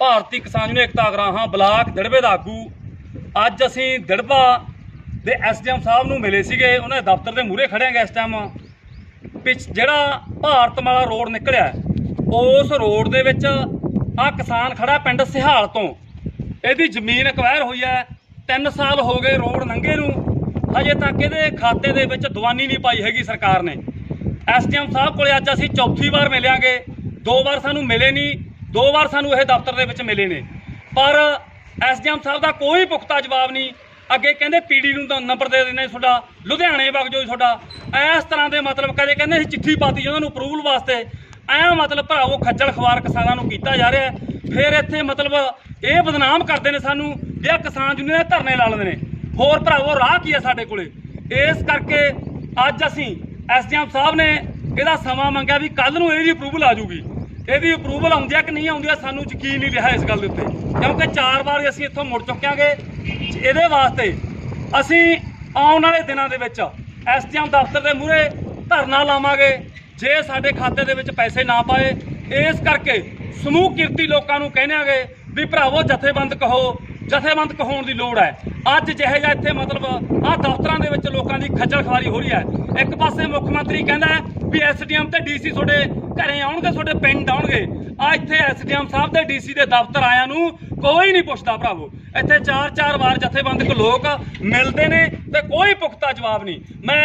ਭਾਰਤੀ ਕਿਸਾਨ ਯੂਨੀਅਨ ਏਕਤਾ ਅਗਰਾਹਾਂ, ਬਲਾਕ ਦੜਬੇ ਦਾ ਆਗੂ। ਅੱਜ ਅਸੀਂ ਦੜਬਾ ਦੇ ਐਸਡੀਐਮ ਸਾਹਿਬ ਨੂੰ ਮਿਲੇ ਸੀਗੇ। ਉਹਨਾਂ ਦੇ ਦਫ਼ਤਰ ਦੇ ਮੂਹਰੇ ਖੜੇ ਆਂਗੇ ਇਸ ਟਾਈਮ ਪਿਛ ਜਿਹੜਾ ਭਾਰਤਮਾਲਾ ਰੋਡ ਨਿਕਲਿਆ, ਉਸ ਰੋਡ ਦੇ ਵਿੱਚ ਆ ਕਿਸਾਨ ਖੜਾ ਪਿੰਡ ਸਿਹਾਲ ਤੋਂ। ਇਹਦੀ ਜ਼ਮੀਨ ਐਕਵਾਇਰ ਹੋਈ ਹੈ। 3 ਸਾਲ ਹੋ ਗਏ ਰੋਡ ਨੰਗੇ ਨੂੰ। ਹਜੇ ਤੱਕ ਇਹਦੇ ਖਾਤੇ ਦੇ ਵਿੱਚ ਦਵਾਨੀ ਨਹੀਂ ਪਾਈ ਹੈਗੀ ਸਰਕਾਰ ਨੇ। ਐਸਡੀਐਮ ਸਾਹਿਬ ਕੋਲੇ ਅੱਜ ਅਸੀਂ ਚੌਥੀ ਵਾਰ ਮਿਲਿਆਂਗੇ। ਦੋ ਵਾਰ ਸਾਨੂੰ ਮਿਲੇ ਨਹੀਂ। ਦੋ ਵਾਰ ਸਾਨੂੰ ਇਹ ਦਫ਼ਤਰ ਦੇ ਵਿੱਚ ਮਿਲੇ ਨੇ। ਪਰ ਐਸਡੀਐਮ ਸਾਹਿਬ ਦਾ ਕੋਈ ਪੁਖਤਾ ਜਵਾਬ ਨਹੀਂ। ਅੱਗੇ ਕਹਿੰਦੇ ਪੀਡੀ ਨੂੰ ਤਾਂ ਨੰਬਰ ਦੇ ਦਿੰਦੇ ਤੁਹਾਡਾ, ਲੁਧਿਆਣੇ ਵਗ ਜਾਓ ਜੀ ਤੁਹਾਡਾ। ਇਸ ਤਰ੍ਹਾਂ ਦੇ ਮਤਲਬ ਕਦੇ ਕਹਿੰਦੇ ਅਸੀਂ ਚਿੱਠੀ ਪਾਤੀ ਜੀ ਉਹਨਾਂ ਨੂੰ ਅਪਰੂਵਲ ਵਾਸਤੇ। ਐਂ ਮਤਲਬ ਭਰਾਵੋ ਖੱਜਲ ਖਵਾਰ ਕਿਸਾਨਾਂ ਨੂੰ ਕੀਤਾ ਜਾ ਰਿਹਾ ਫਿਰ ਇੱਥੇ ਮਤਲਬ ਇਹ ਬਦਨਾਮ ਕਰਦੇ ਨੇ ਸਾਨੂੰ, ਵੀ ਆਹ ਕਿਸਾਨ ਯੂਨੀਅਨ ਦੇ ਧਰਨੇ ਲਾ ਲੈਂਦੇ ਨੇ। ਹੋਰ ਭਰਾਵੋ, ਰਾਹ ਕੀ ਹੈ ਸਾਡੇ ਕੋਲੇ? ਇਸ ਕਰਕੇ ਅੱਜ ਅਸੀਂ ਐਸਡੀਐਮ ਸਾਹਿਬ ਨੇ ਇਹਦਾ ਸਮਾਂ ਮੰਗਿਆ ਵੀ ਕੱਲ ਨੂੰ ਇਹਦੀ ਅਪਰੂਵਲ ਆ ਜੂਗੀ ਇਹਦੀ ਅਪਰੂਵਲ ਆਉਂਦੀ ਆ ਕਿ ਨਹੀਂ ਆਉਂਦੀ ਆ, ਸਾਨੂੰ ਯਕੀਨ ਨਹੀਂ ਰਿਹਾ ਇਸ ਗੱਲ ਦੇ ਉੱਤੇ। ਕਿਉਂਕਿ ਚਾਰ ਵਾਰ ਅਸੀਂ ਇੱਥੋਂ ਮੁੜ ਚੁੱਕਿਆਂਗੇ, ਇਹਦੇ ਵਾਸਤੇ ਅਸੀਂ ਆਉਣ ਵਾਲੇ ਦਿਨਾਂ ਦੇ ਵਿੱਚ ਐਸਡੀਐਮ ਦਫ਼ਤਰ ਦੇ ਮੂਹਰੇ ਧਰਨਾ ਲਾਵਾਂਗੇ, ਜੇ ਸਾਡੇ ਖਾਤੇ ਦੇ ਵਿੱਚ ਪੈਸੇ ਨਾ ਪਾਏ। ਇਸ ਕਰਕੇ ਸਮੂਹ ਕਿਰਤੀ ਲੋਕਾਂ ਨੂੰ ਕਹਿੰਨੇਗੇ ਵੀ ਭਰਾਵੋ, ਜਥੇਬੰਦ ਕਹੋ, ਜਥੇਬੰਦ ਕਹਾਉਣ ਦੀ ਲੋੜ ਹੈ। ਅੱਜ ਜਿਹੇ ਜਿਹਾ ਇੱਥੇ ਮਤਲਬ ਆਹ ਦਫ਼ਤਰਾਂ ਦੇ ਵਿੱਚ ਲੋਕਾਂ ਦੀ ਖੱਜਲ ਖਵਾਰੀ ਹੋ ਰਹੀ ਹੈ। ਇੱਕ ਪਾਸੇ ਮੁੱਖ ਮੰਤਰੀ ਕਹਿੰਦਾ ਹੈ ਵੀ ਐਸਡੀਐਮ ਤੇ ਡੀਸੀ ਤੁਹਾਡੇ ਘਰੇ ਆਉਣਗੇ, ਤੁਹਾਡੇ ਪਿੰਡ ਆਉਣਗੇ। ਆ ਇੱਥੇ ਐਸਡੀਐਮ ਸਾਹਿਬ ਤੇ ਡੀਸੀ ਦੇ ਦਫ਼ਤਰ ਆਇਆਂ ਨੂੰ ਕੋਈ ਨਹੀਂ ਪੁੱਛਦਾ ਭਰਾਵੋ। ਇੱਥੇ ਚਾਰ ਚਾਰ ਵਾਰ ਜਥੇਬੰਦਕ ਲੋਕ ਮਿਲਦੇ ਨੇ ਤੇ ਕੋਈ ਪੁਖਤਾ ਜਵਾਬ ਨਹੀਂ। ਮੈਂ